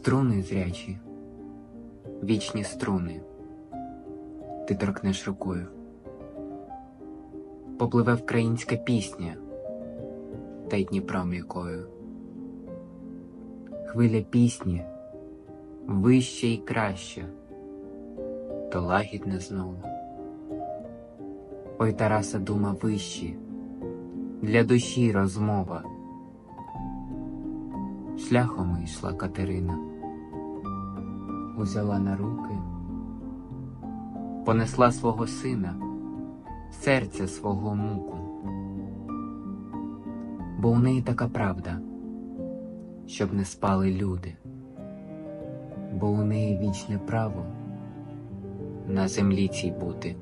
Струни зрячі, вічні струни, ти торкнеш рукою. Попливе українська пісня, та й Дніпром рікою. Хвиля пісні вище і краще, то лагідне знову. Ой Тараса дума вищі, для душі розмова. Шляхом йшла Катерина, узяла на руки, понесла свого сина, серця свого муку, бо у неї така правда, щоб не спали люди, бо у неї вічне право на землі цій бути.